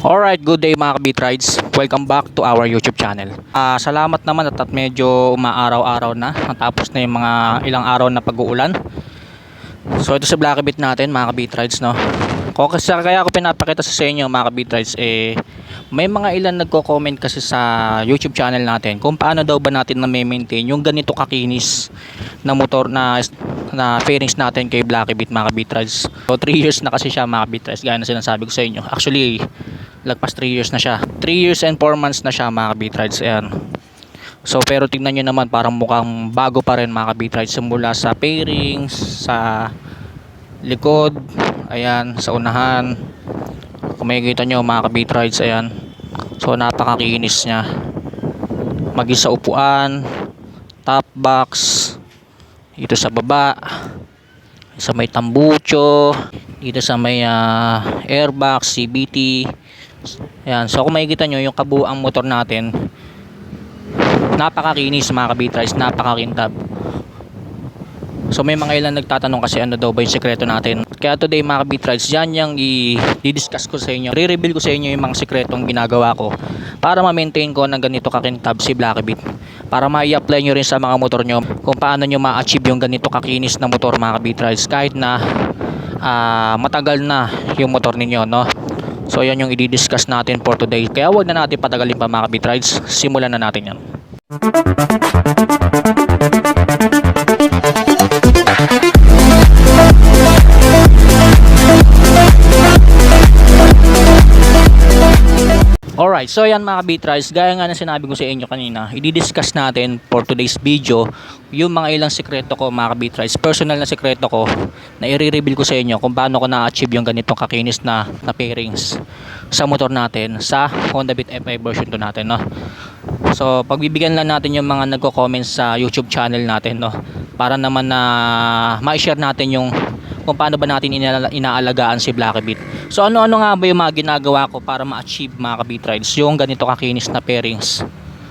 Alright, good day mga kabit rides. Welcome back to our YouTube channel. Ah, salamat naman at, at medyo umaaraw-araw na. Natapos na yung mga ilang araw na pag-uulan. So ito sa Black Beat natin mga kabit rides no. Kung kasi kaya ako pinapakita sa inyo mga kabit rides eh may mga ilan nagko-comment kasi sa YouTube channel natin kung paano daw ba natin na maintain yung ganito kakinis na motor na na fairings natin kay Black Beat mga kabit rides. So 3 years na kasi siya mga kabit rides gaya na sinasabi ko sa inyo. Actually lagpas 3 years na siya. 3 years and 4 months na siya mga kabit rides ayan. So pero tignan nyo naman parang mukhang bago pa rin mga kabit rides simula sa pairings sa likod ayan sa unahan. Kung makikita nyo mga kabit rides ayan. So napakakinis nya maging sa upuan top box dito sa baba sa may tambucho dito sa may ah, airbox CBT Ayan, so kung makikita nyo yung kabuang motor natin napakakinis mga kabitris, napakakintab So may mga ilan nagtatanong kasi ano daw ba yung sekreto natin. Kaya today mga kabitris, dyan yung i-discuss ko sa inyo. Re-reveal ko sa inyo yung mga sekretong ginagawa ko para ma-maintain ko ng ganito kakintab si Blackbeat. Para ma-apply nyo rin sa mga motor nyo kung paano nyo ma-achieve yung ganito kakinis na motor mga kabitris kahit na ah, matagal na yung motor ninyo no. So yan yung i-discuss natin for today. Kaya wag na natin patagalin pa mga kabitrides. Simulan na natin yan. Alright, so yan mga kabitrides, gaya nga na sinabi ko sa inyo kanina, i-discuss natin for today's video yung mga ilang sekreto ko mga kabitrides, personal na sekreto ko na i-reveal ko sa inyo kung paano ko na-achieve yung ganitong kakinis na, na pairings sa motor natin sa Honda Beat FI version 2 natin no. So pagbibigyan lang natin yung mga nagko-comment sa YouTube channel natin no para naman na ma-share natin yung kung paano ba natin ina- inaalagaan si Black Beat. So ano-ano nga ba yung mga ginagawa ko para ma-achieve mga kabit rides yung ganito kakinis na pairings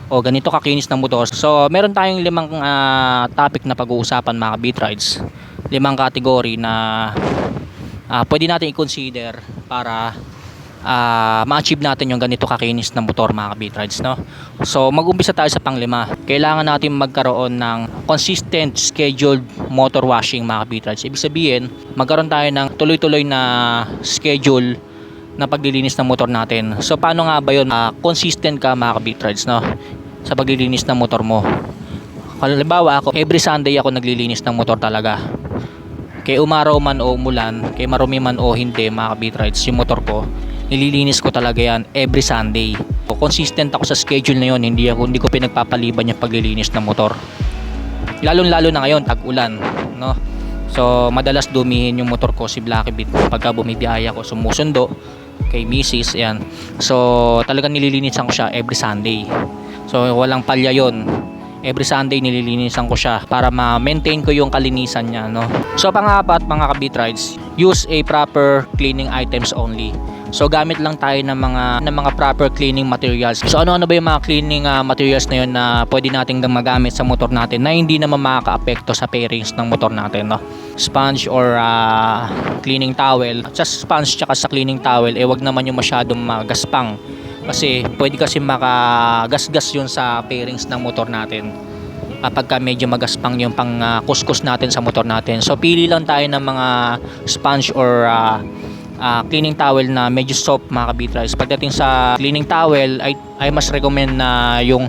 o ganito kakinis na motor. So meron tayong limang ah, topic na pag-uusapan mga kabit rides. Limang category na ah, pwede natin i-consider para ah, ma-achieve natin yung ganito kakinis na motor mga kabit rides no. So mag-umpisa tayo sa panglima. Kailangan natin magkaroon ng consistent scheduled motor washing mga kabit rides. Ibig sabihin, magkaroon tayo ng tuloy-tuloy na schedule na paglilinis ng motor natin. So paano nga ba 'yon? Ah, consistent ka mga kabit rides no sa paglilinis ng motor mo. Halimbawa ako, every Sunday ako naglilinis ng motor talaga. Kay umaraw man o umulan, kay marumi man o hindi mga kabit rides, yung motor ko, nililinis ko talaga yan every Sunday. Consistent ako sa schedule na yon, hindi ako hindi ko pinagpapaliban yung paglilinis ng motor. Lalong-lalo na ngayon, tag-ulan, no? So, madalas dumihin yung motor ko si Blacky Beat pagka bumibiyaya ko sumusundo kay Mrs. Ayan. So, talagang nililinisan ko siya every Sunday. So, walang palya yon every Sunday nililinisan ko siya para ma-maintain ko yung kalinisan niya no. So pangapat mga kabit rides, use a proper cleaning items only. So gamit lang tayo ng mga ng mga proper cleaning materials. So ano-ano ba yung mga cleaning ah, materials na yun na pwede nating magamit sa motor natin na hindi naman makaka-apekto sa pairings ng motor natin no. Sponge or ah, cleaning towel. Sa sponge tsaka sa cleaning towel eh wag naman yung masyadong magaspang kasi pwede kasi makagasgas yun sa pairings ng motor natin. Kapag ka medyo magaspang yung pang ah, kuskus natin sa motor natin. So pili lang tayo ng mga sponge or ah, ah, cleaning towel na medyo soft mga kabitras pagdating sa cleaning towel ay, ay mas recommend na yung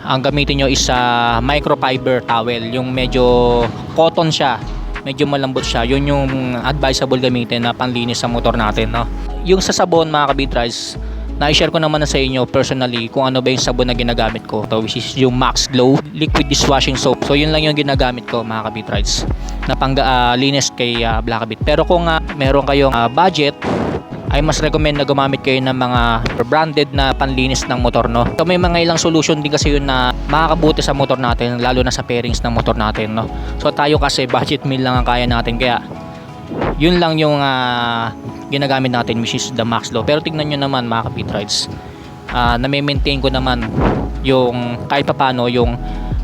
ang gamitin nyo is sa microfiber towel. Yung medyo cotton siya medyo malambot siya. Yun yung advisable gamitin na panlinis sa motor natin no? Yung sa sabon mga kabitras na-share ko naman na sa inyo personally kung ano ba yung sabon na ginagamit ko. To which is yung Max Glow liquid dishwashing soap. So yun lang yung ginagamit ko mga kabitrides na pang ah, linis kay uh, Blackabit pero kung uh, meron kayong ah, budget ay mas recommend na gumamit kayo ng mga branded na panlinis ng motor no. So may mga ilang solution din kasi yun na makakabuti sa motor natin lalo na sa pairings ng motor natin no. So tayo kasi budget meal lang ang kaya natin. Kaya yun lang yung ah, ginagamit natin which is the max low pero tignan nyo naman mga kapit rides uh, na maintain ko naman yung kahit papano yung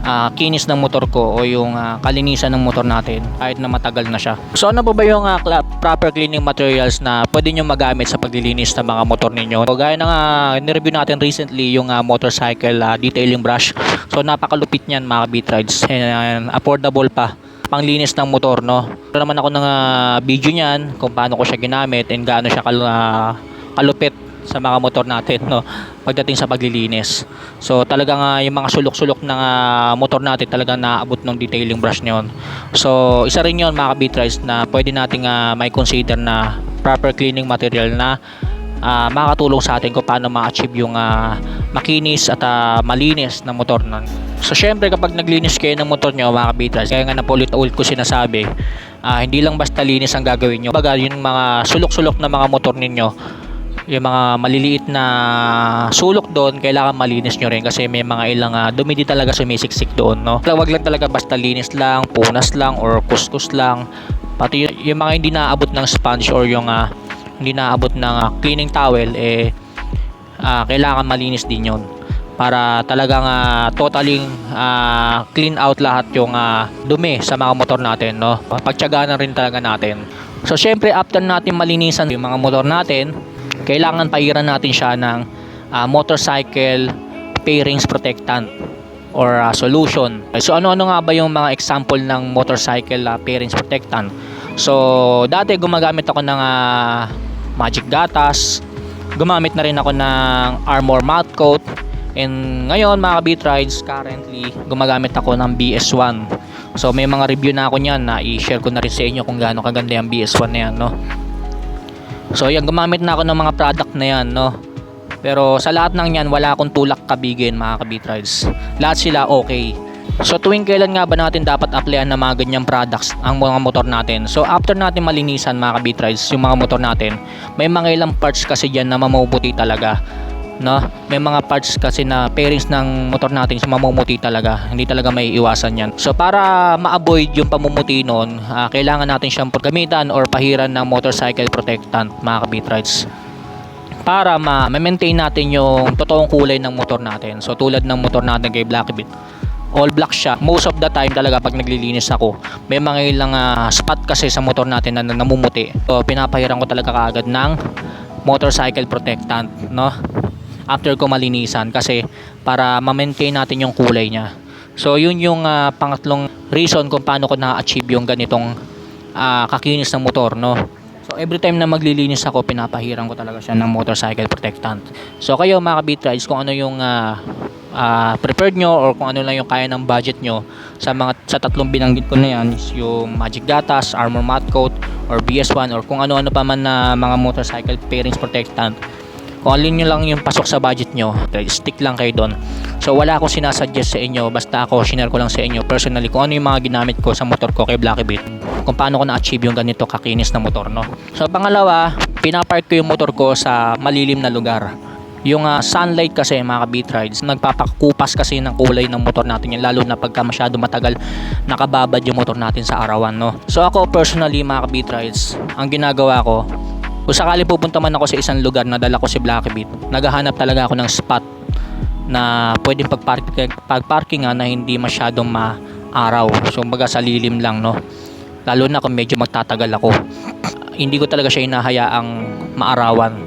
ah, kinis ng motor ko o yung ah, kalinisan ng motor natin kahit na matagal na siya. So ano pa ba yung ah, cla- proper cleaning materials na pwede nyo magamit sa paglilinis ng mga motor ninyo? So gaya na nga nireview natin recently yung ah, motorcycle ah, detailing brush. So napakalupit niyan mga beatrides and affordable pa panglinis ng motor no. Ito naman ako ng ah, video niyan kung paano ko siya ginamit and gaano siya kal- ah, kalupit sa mga motor natin no pagdating sa paglilinis. So talagang ah, yung mga sulok-sulok ng ah, motor natin talagang naabot ng detailing brush niyon. So isa rin 'yon mga kabitries na pwede nating ah, may consider na proper cleaning material na ah, makakatulong sa atin kung paano ma-achieve yung ah, makinis at ah, malinis na motor nun. So syempre kapag naglinis kayo ng motor nyo mga kabitras, kaya nga napulit-ulit ko sinasabi, ah, hindi lang basta linis ang gagawin nyo. Baga yung mga sulok-sulok na mga motor ninyo, yung mga maliliit na sulok doon, kailangan malinis nyo rin kasi may mga ilang uh, dumidi talaga sumisiksik doon. No? Wag lang talaga basta linis lang, punas lang, or kuskus lang. Pati yung, yung mga hindi naabot ng sponge or yung ah, hindi naabot ng ah, cleaning towel, eh, ah, kailangan malinis din yon para talagang ah, totally ah, clean out lahat yung ah, dumi sa mga motor natin no? Pagtyagaan rin talaga natin. So syempre after natin malinisan yung mga motor natin kailangan pahiran natin siya ng ah, motorcycle pairings protectant or ah, solution. So ano-ano nga ba yung mga example ng motorcycle ah, pairings protectant? So dati gumagamit ako ng ah, magic gatas. Gumamit na rin ako ng armor matte coat. And ngayon mga beat rides currently gumagamit ako ng BS1 so may mga review na ako niyan na i-share ko na rin sa inyo kung gaano kaganda yung BS1 na yan no? So yan gumamit na ako ng mga product na yan no? Pero sa lahat ng yan wala akong tulak kabigin mga kabit rides. Lahat sila okay So tuwing kailan nga ba natin dapat applyan ng mga ganyang products ang mga motor natin? So after natin malinisan mga kabit rides yung mga motor natin, may mga ilang parts kasi diyan na mamumuti talaga. No? May mga parts kasi na pairings ng motor natin sa mamumuti talaga. Hindi talaga may iwasan yan. So para ma-avoid yung pamumuti noon, ah, kailangan natin siyang gamitan or pahiran ng motorcycle protectant mga kabit rides para ma-maintain natin yung totoong kulay ng motor natin. So tulad ng motor natin kay Blackbit, all black siya. Most of the time talaga pag naglilinis ako, may mga ilang ah, spot kasi sa motor natin na, na namumuti. So pinapahiran ko talaga kaagad ng motorcycle protectant, no? After ko malinisan kasi para ma-maintain natin yung kulay niya. So yun yung ah, pangatlong reason kung paano ko na-achieve yung ganitong ah, kakinis ng motor, no? So every time na maglilinis ako, pinapahiran ko talaga siya ng motorcycle protectant. So kayo mga kabit rides, kung ano yung ah, ah, prepared nyo or kung ano lang yung kaya ng budget nyo. Sa mga sa tatlong binanggit ko na yan is yung Magic Gatas, Armor Matte Coat or BS1 or kung ano-ano pa man na mga motorcycle pairings protectant kung alin nyo lang yung pasok sa budget nyo stick lang kayo doon so wala akong sinasuggest sa inyo basta ako shinare ko lang sa inyo personally kung ano yung mga ginamit ko sa motor ko kay Blackbit kung paano ko na-achieve yung ganito kakinis na motor no? So pangalawa pinapark ko yung motor ko sa malilim na lugar yung ah, sunlight kasi mga beat rides nagpapakupas kasi ng kulay ng motor natin yan lalo na pagka masyado matagal nakababad yung motor natin sa arawan no so ako personally mga beat rides ang ginagawa ko kung sakali pupunta man ako sa isang lugar na dala ko si Blackbeat, naghahanap talaga ako ng spot na pwedeng pagparking, pagparkingan na hindi masyadong maaraw. So, baga sa lilim lang, no? Lalo na kung medyo magtatagal ako. hindi ko talaga siya inahayaang maarawan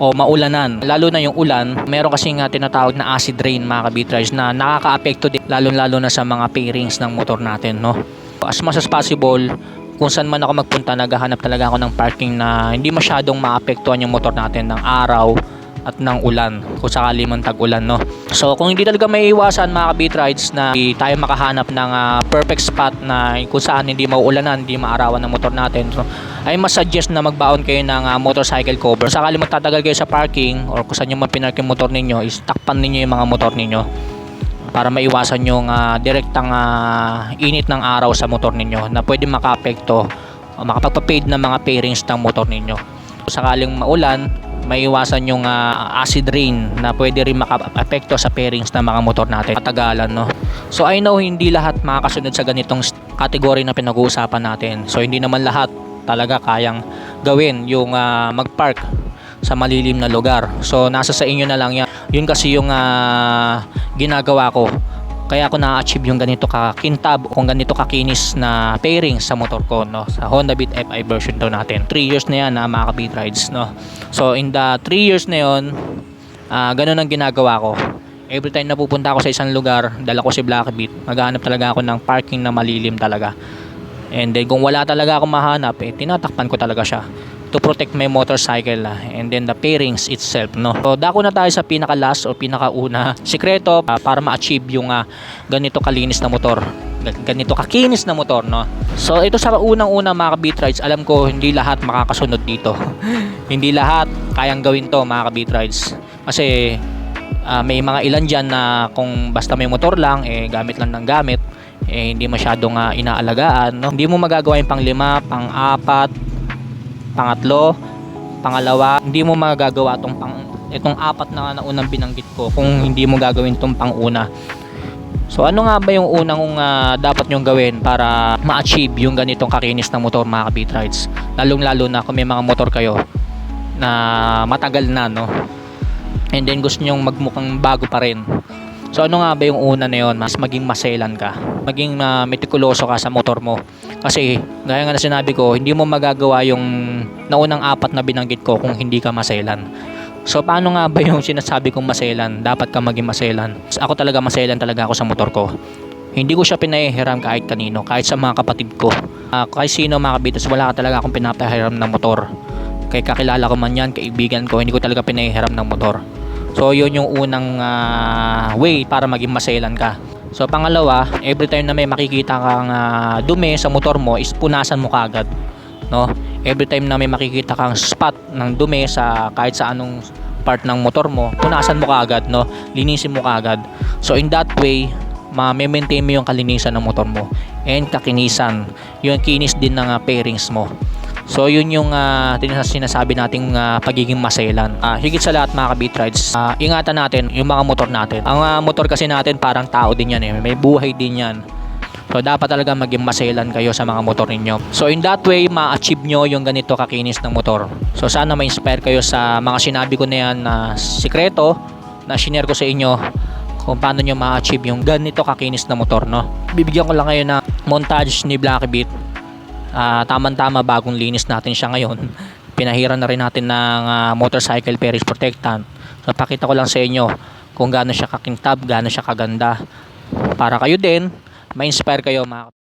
o maulanan. Lalo na yung ulan, meron kasi nga tinatawag na acid rain mga kabitrays na nakaka-apekto din lalo-lalo na sa mga pairings ng motor natin, no? As much as possible, kung saan man ako magpunta, naghahanap talaga ako ng parking na hindi masyadong maapektuhan yung motor natin ng araw at ng ulan kung sakali man tag-ulan no. So kung hindi talaga may iwasan mga beat rides na tayo makahanap ng ah, perfect spot na kung saan hindi mauulanan, hindi maarawan ng motor natin. So ay mas suggest na magbaon kayo ng ah, motorcycle cover. Kung sakali magtatagal kayo sa parking or kung saan yung mapinark yung motor ninyo, is takpan ninyo yung mga motor ninyo para maiwasan yung ah, direktang ah, init ng araw sa motor ninyo na pwede makaapekto o makapagpa-fade ng mga pairings ng motor ninyo. Kung sakaling maulan, maiwasan yung ah, acid rain na pwede rin makaapekto sa pairings ng mga motor natin katagalan no. So I know hindi lahat makakasunod sa ganitong category na pinag-uusapan natin. So hindi naman lahat talaga kayang gawin yung ah, mag-park sa malilim na lugar. So nasa sa inyo na lang yan. Yun kasi yung ah, ginagawa ko kaya ako na-achieve yung ganito kakintab kung ganito kakinis na pairing sa motor ko no? Sa Honda Beat FI version to natin. 3 years na yan na mga ka-beat rides no? So in the 3 years na yon ah ganun ang ginagawa ko. Every time na pupunta ako sa isang lugar dala ko si Black Beat maghahanap talaga ako ng parking na malilim talaga. And then kung wala talaga akong mahanap eh tinatakpan ko talaga siya to protect my motorcycle ah, and then the pairings itself no? So dako na tayo sa pinaka last o pinaka una sikreto ah, para ma-achieve yung ah, ganito kalinis na motor Ga- ganito kakinis na motor no? So ito sa unang una mga ka-beat rides alam ko hindi lahat makakasunod dito. Hindi lahat kayang gawin to mga ka-beat rides. Kasi ah, may mga ilan dyan na kung basta may motor lang eh gamit lang ng gamit eh hindi masyadong ah, inaalagaan no? Hindi mo magagawa yung pang lima pang apat pangatlo, pangalawa, hindi mo magagawa tong pang itong apat na naunang binanggit ko kung hindi mo gagawin tong panguna. So ano nga ba yung unang uh, dapat nyong gawin para ma-achieve yung ganitong kakinis na motor mga ka-beat rides? Lalong lalo na kung may mga motor kayo na matagal na no. And then gusto nyong magmukhang bago pa rin. So ano nga ba yung una na yun? Mas maging maselan ka. Maging uh, metikuloso ka sa motor mo. Kasi gaya nga na sinabi ko, hindi mo magagawa yung naunang apat na binanggit ko kung hindi ka maselan. So paano nga ba yung sinasabi kong maselan? Dapat ka maging maselan. Ako talaga maselan talaga ako sa motor ko. Hindi ko siya pinahihiram kahit kanino, kahit sa mga kapatid ko. Uh, kahit sino mga kabitas, wala ka talaga akong pinapahiram ng motor. Kay kakilala ko man yan, kaibigan ko, hindi ko talaga pinahihiram ng motor. So yun yung unang uh, way para maging maselan ka. So pangalawa, every time na may makikita kang uh, dumi sa motor mo is punasan mo kaagad. No? Every time na may makikita kang spot ng dumi sa kahit sa anong part ng motor mo, punasan mo kaagad, no? Linisin mo kaagad. So in that way, ma-maintain mo yung kalinisan ng motor mo and kakinisan. Yung kinis din ng uh, pairings mo. So yun yung uh, sinasabi nating uh, pagiging maselan. Uh, higit sa lahat mga ka-beat rides, uh, ingatan natin yung mga motor natin. Ang uh, motor kasi natin parang tao din yan eh. May buhay din yan. So dapat talaga maging maselan kayo sa mga motor ninyo. So in that way, ma-achieve nyo yung ganito kakinis ng motor. So sana ma-inspire kayo sa mga sinabi ko na yan na sikreto na shinare ko sa inyo kung paano nyo ma-achieve yung ganito kakinis na motor. No? Bibigyan ko lang kayo na montage ni Blacky Beat uh, tamang-tama bagong linis natin siya ngayon. Pinahiran na rin natin ng uh, motorcycle pairings protectant. So pakita ko lang sa inyo kung gaano siya kakintab gaano siya kaganda. Para kayo din ma-inspire kayo mga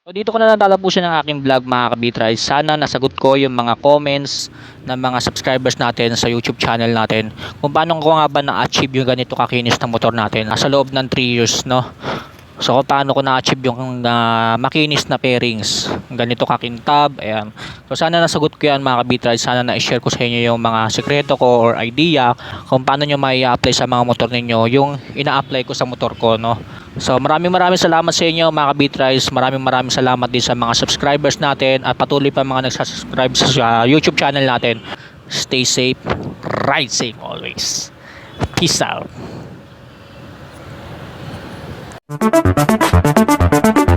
So dito ko na natatapusin ang aking vlog mga kabitray. Sana nasagot ko yung mga comments ng mga subscribers natin sa YouTube channel natin. Kung paano ko nga ba na-achieve yung ganito kakinis na motor natin sa loob ng 3 years, no? So paano ko na-achieve yung ah, makinis na pairings, ganito kakintab, ayan. So sana nasagot ko yan mga kabitray. Sana na-share ko sa inyo yung mga sekreto ko or idea kung paano nyo may apply sa mga motor ninyo yung ina-apply ko sa motor ko, no? So maraming maraming salamat sa inyo mga kabitries. Maraming maraming salamat din sa mga subscribers natin at patuloy pa mga nagsasubscribe sa sa YouTube channel natin. Stay safe, ride safe always. Peace out. Thank you.